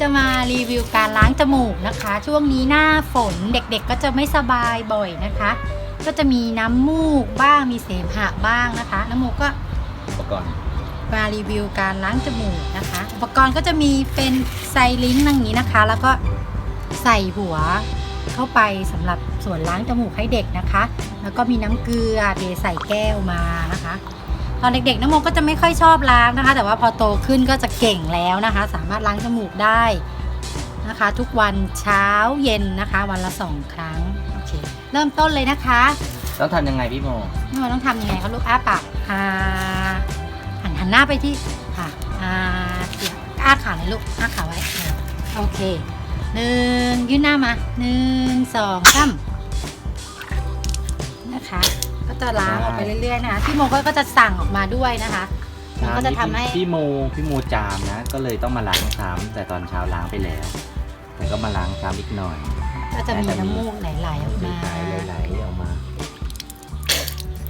จะมารีวิวการล้างจมูกนะคะ ช่วงนี้หน้าฝนเด็กๆก็จะไม่สบายบ่อยนะคะ ก็จะมีน้ำมูกบ้างมีเสมหะบ้างนะคะน้ำมูกก็อุปกรณ์มารีวิวการล้างจมูกนะคะ อุปกรณ์ก็จะมีเป็นไซลิงก์อย่างนี้นะคะ แล้วก็ใส่หัวเข้าไปสำหรับส่วนล้างจมูกให้เด็กนะคะ แล้วก็มีน้ำเกลือเทใส่แก้วมานะคะ ตอนเด็กๆน้ำโมก็จะไม่ค่อยชอบล้างนะคะ แต่ว่าพอโตขึ้นก็จะเก่งแล้วนะคะ สามารถล้างจมูกได้นะคะ ทุกวันเช้าเย็นนะคะ วันละสองครั้งโอเคเริ่มต้นเลยนะคะต้องทำยังไงพี่โมน้ำโมต้องทำยังไงคะลูกอ้าปากอ่าหันหันหน้าไปที่ค่ะอ่าเดี๋ยวอ้าขาหน่อยลูกอ้าขาไว้อ่าโอเคหนึ่งยื่นหน้ามาหนึ่งสองสามนะคะก็ จะล้างออกไปเรื่อยๆนะคะพี่โมก็ก็จะสั่งออกมาด้วยนะคะมันก็จะทำให้พี่โมพี่โมจามนะ ก็เลยต้องมาล้างซ้ำแต่ตอนเช้าล้างไปแล้ว แต่ก็มาล้างซ้ำอีกหน่อย ก็จะมีน้ำมูกไหลๆออกมาไหลๆออกมา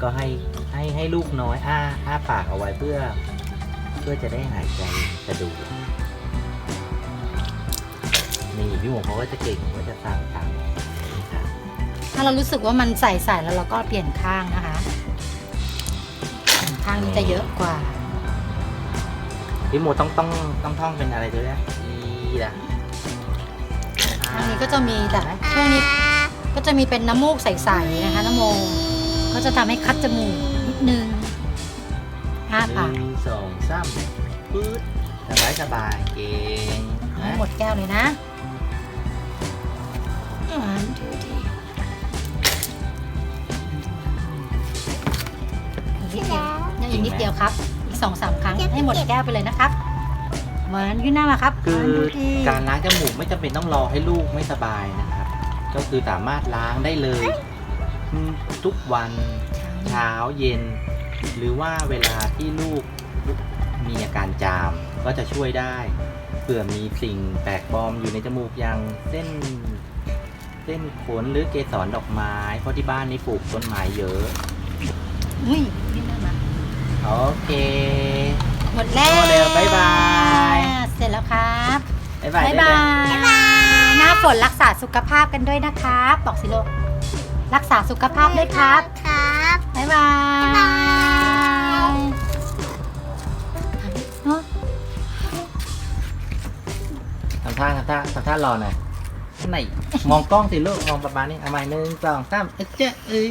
ก็ให้ให้ให้ลูกน้อยอ้าอ้าปากเอาไว้เพื่อ เพื่อจะได้หายใจสะดวกนี่พี่โมเขาก็จะเก่งก็จะสั่งตามนี่ค่ะ ถ้าเรารู้สึกว่ามันใส่ๆแล้วเราก็เปลี่ยนข้างนะคะ ข้างนี้จะเยอะกว่าพี่โมต้องต้องต้องท่องเป็นอะไรตัวเนี้ยอีละข้างนี้ก็จะมีแต่ช่วงนี้ก็จะมีเป็นน้ำมูกใสๆนะคะน้ำโมก็จะทำให้คัดจมูกนิดนึงอ้าหปากนึ่งสองสามปื๊ดสบายสบายเก่งให้นะหมดแก้วเลยนะอ่าดู กนิดเดียวครับ อีกสองสามครั้งให้หมดแก้วไปเลยนะครับเหมือนยื่นหน้ามาครับคือดูดิการล้างจมูกไม่จำเป็นต้องรอให้ลูกไม่สบายนะครับ ก็คือสามารถล้างได้เลยอืมทุกวันเช้าเย็น หรือว่าเวลาที่ลูกมีอาการจามก็จะช่วยได้เผื่อมีสิ่งแปลกปลอมอยู่ในจมูกอย่างเส้น เส้นขนหรือเกสรดอกไม้ เพราะที่บ้านนี้ปลูกต้นไม้เยอะ โอเคหมดแล้วโอ้เร็วบ๊ายบายเสร็จแล้วครับบ๊ายบายบ๊ายได้บาเลยยหน้าฝนรักษาสุขภาพกันด้วยนะครับบอกสิลูกรักษาสุขภาพด้วยครับครับบ๊ายบายบ๊ายบายเนาะทำท่าทำท่าทำท่ารอหน่อยไหนมองกล้องสิลูกมองประมาณนี้เอาใหม่หนึ่งสองสามเอ๊ะเจ๊เอ้ย